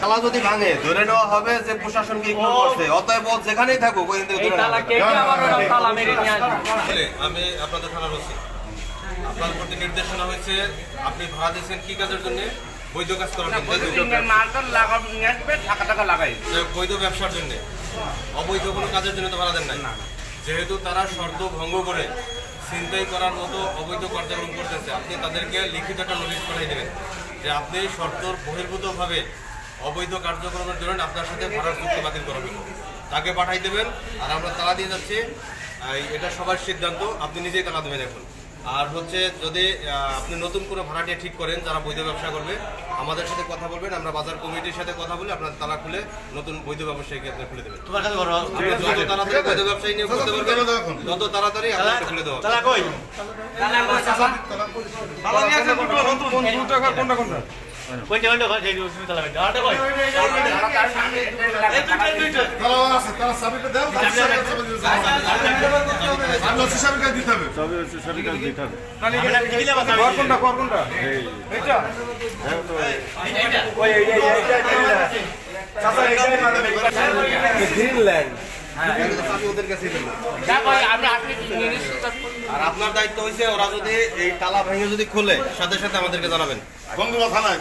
তালা যদি ভাঙে ধরে নেওয়া হবে যে প্রশাসনকে ইগনোর করছে। অতএব যেখানেই থাকুক ওই থেকে ধরে তালা কে কে আবার তালা মেরে নিয়ে আসবে? আমি আপনাদের থানার ওসি। আপনার প্রতি নির্দেশনা হয়েছে আপনি ভাড়া দিয়েছেন কি কাজের জন্য? বৈধ কাজ করার জন্য। যে বৈধ ব্যবসার জন্য। অবৈধ কোনো কাজের জন্য তো ভাড়া দেন নাই। যেহেতু তারা শর্ত ভঙ্গ করে ছিনতাই করার মতো অবৈধ কার্যক্রম করতেছে। আপনি তাদেরকে লিখিত একটা নোটিশ পাঠিয়ে দেবেন যে আপনি শর্তর বহির্ভূতভাবে অবৈধ কার্যক্রমের জন্য আপনার সাথে ভাড়ার চুক্তি বাতিল করা হবে তাকে পাঠাই দেবেন আর আমরা তালা দিয়ে যাচ্ছি। এটা সবার সিদ্ধান্ত। আপনি নিজেই তালা দেবেন এখন। আর হচ্ছে যদি আপনি নতুন কোনো ভাড়াটিয়া ঠিক করেন যারা বৈধ ব্যবসা করবে আমাদের সাথে কথা বলবেন আমরা বাজার কমিটির সাথে কথা বলে আপনার তালা খুলে নতুন বৈধ ব্যবসায়ী আপনি খুলে দেবেন। তোমার কাছে বড় যত তাড়াতাড়ি বৈধ ব্যবসায়ী নিয়ে করতে পারবেন যত তাড়াতাড়ি আপনাকে খুলে দেওয়া। তালা কই? কোনটা কোনটা ঘর সেই তুমি তালা বেটা আটা কই তালা আছে তালা দাও আমি হচ্ছে দিতে হবে আমরা দিলে বাতা কোনটা কোনটা আপনি আপনি নিশ্চিত আর আপনার দায়িত্ব হয়েছে ওরা যদি এই তালা ভেঙে যদি খোলে সাথে সাথে আমাদেরকে জানাবেন বন্ধুরা থানায়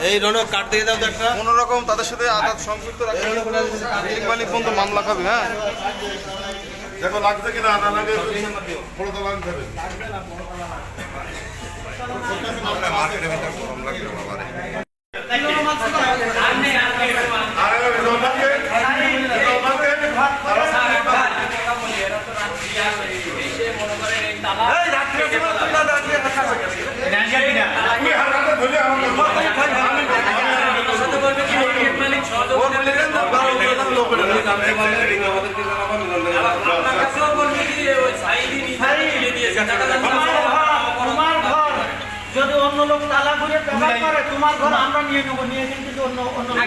এই রনক কাট দিয়ে দাও তো একটা। কোন রকম তাদের সাথে আঘাত সম্পৃক্ত রাখবে মালিক মালিক বন্ধু মামলা খাবে হ্যাঁ? দেখো লাগবে কিনা আদা লাগে বড় তো লাগতে লাগবে আরে রোমানকে রোমানকে তুমি হারাতে ধরে আমার তোমার ঘর যদি অন্য লোক তালা ঘুরে ব্যবহার করে তোমার ঘর আমরা নিয়ে নেব নিয়ে কিন্তু অন্য অন্য লোক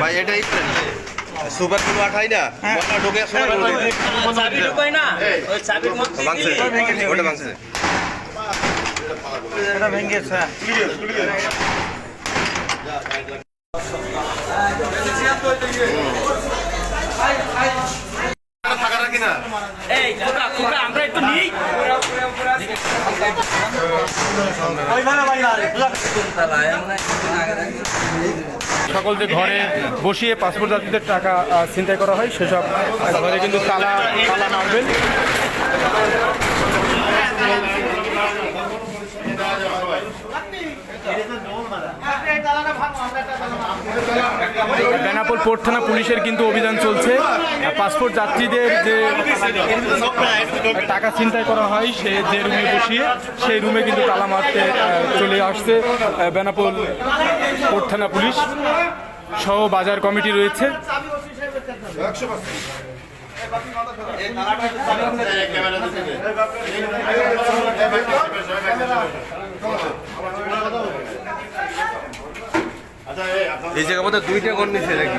ভাই এটাই সুপার কোনো আঠাই না মশলা ঢোকে সুপার চাবি ঢুকাই না ওই চাবির মধ্যে ওটা ভাঙছে থাকা রাখি না এই খোকা খোকা আমরা একটু নিই সকল যে ঘরে বসিয়ে পাসপোর্ট যাত্রীদের টাকা আহ, ছিনতাই করা হয় সেসব ঘরে কিন্তু তালা তালা মারবেন এই তালাটা ভাঙো আমরা একটা তালা ভাঙবো। বেনাপোল পোর্ট থানা পুলিশের কিন্তু অভিযান চলছে। পাসপোর্ট যাত্রীদের যে টাকা ছিনতাই করা হয়, সে যে রুমে বসিয়ে সেই রুমে কিন্তু তালা মারতে চলে আসছে বেনাপোল পোর্ট থানা পুলিশ সহ বাজার কমিটি রয়েছে। চাবি এই জায়গার মধ্যে দুইটা ঘর নিচে নাকি?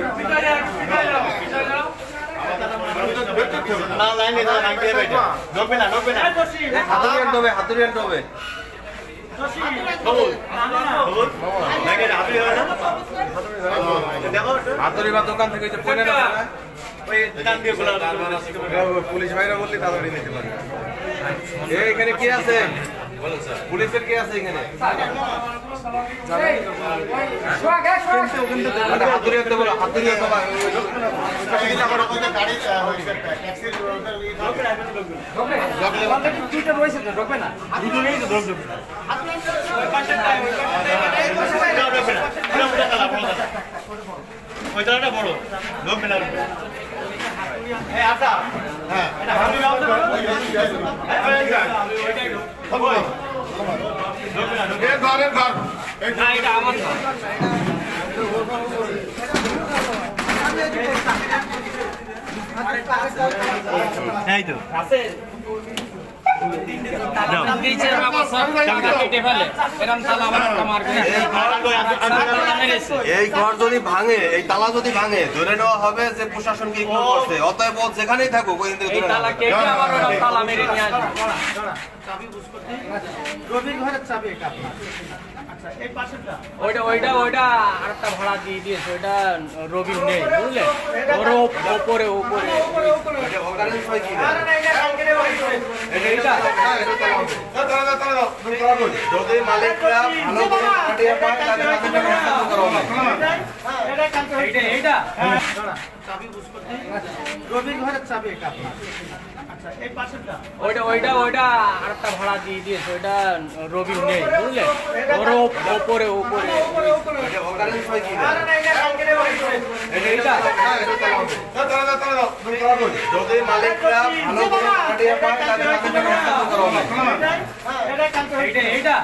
হাতুড়ি বা দোকান থেকে পুলিশ ভাইরা বললে তাড়াতাড়ি নিতে পারবে। এখানে কি আছে? পুলিশের কি আছে এখানে। ওই তালাটা বড় ঢোকবে না এই আটা হ্যাঁ এই তো। তালা এই ঘর যদি ভাঙে এই তালা যদি ভাঙে ধরে নেওয়া হবে যে প্রশাসনকে ইগনোর করছে। অতএব যেখানেই থাকুক ওই আচ্ছা এই পাশেরটা। ওইটা ওইটা ওইটা আরেকটা ভাড়া দিয়ে দিয়েছে। ওইটা রবি নেই বুঝলে? ওর ওপরে ওপরে। যদি মালিকরা ভালো করে কাটিয়ে পায় তাহলে তাদেরকে বন্ধ করা হবে। এইটা এইটা চাবি বুঝ করতে রবির ঘরের চাবি এটা ওইটা ওইটা ওইটা আরেকটা ভাড়া দিয়ে দিয়েছে, ওইটা রবি নেই, বুঝলে ওর ওপরে ওপরে যদি মালিকরা ভালো করে কাটিয়ে পায় তাহলে তাদেরকে বন্ধ করা হবে। এইটা